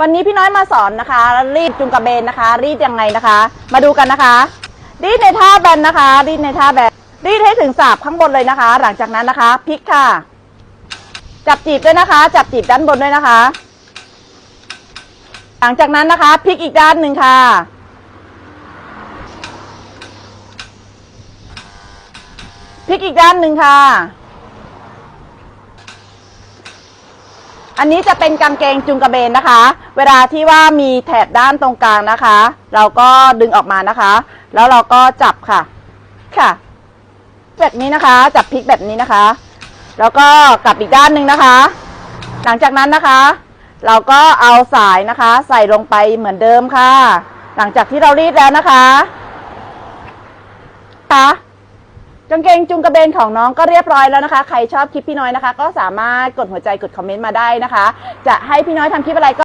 วันนี้พี่น้อยมาสอนนะคะ รีดจุงกระเบนนะคะ รีดยังไงนะคะ มาดูกันนะคะ รีดในท่าแบนนะคะ รีดในท่าแบนรีดให้ถึงสาบข้างบนเลยนะคะ หลังจากนั้นนะคะพลิกค่ะ จับจีบด้วยนะคะ จับจีบด้านบนด้วยนะคะ หลังจากนั้นนะคะพลิกอีกด้านหนึ่งค่ะพลิกอีกด้านหนึ่งค่ะ อันนี้จะเป็นกางเกงจุงกระเบนนะคะ เวลาที่ว่ามีแถบด้านตรงกลางนะคะ เราก็ดึงออกมานะคะ แล้วเราก็จับค่ะ ค่ะ แบบนี้นะคะ จับพลิกแบบนี้นะคะ แล้วก็กลับอีกด้านหนึ่งนะคะ หลังจากนั้นนะคะ เราก็เอาสายนะคะ ใส่ลงไปเหมือนเดิมค่ะ หลังจากที่เรารีดแล้วนะคะค่ะ กางเกงจุงกระเบนของน้องก็เรียบร้อยแล้วนะคะ ใครชอบคลิปพี่น้อยนะคะ ก็สามารถกดหัวใจกดคอมเมนต์มาได้นะคะ จะให้พี่น้อยทำคลิปอะไรก็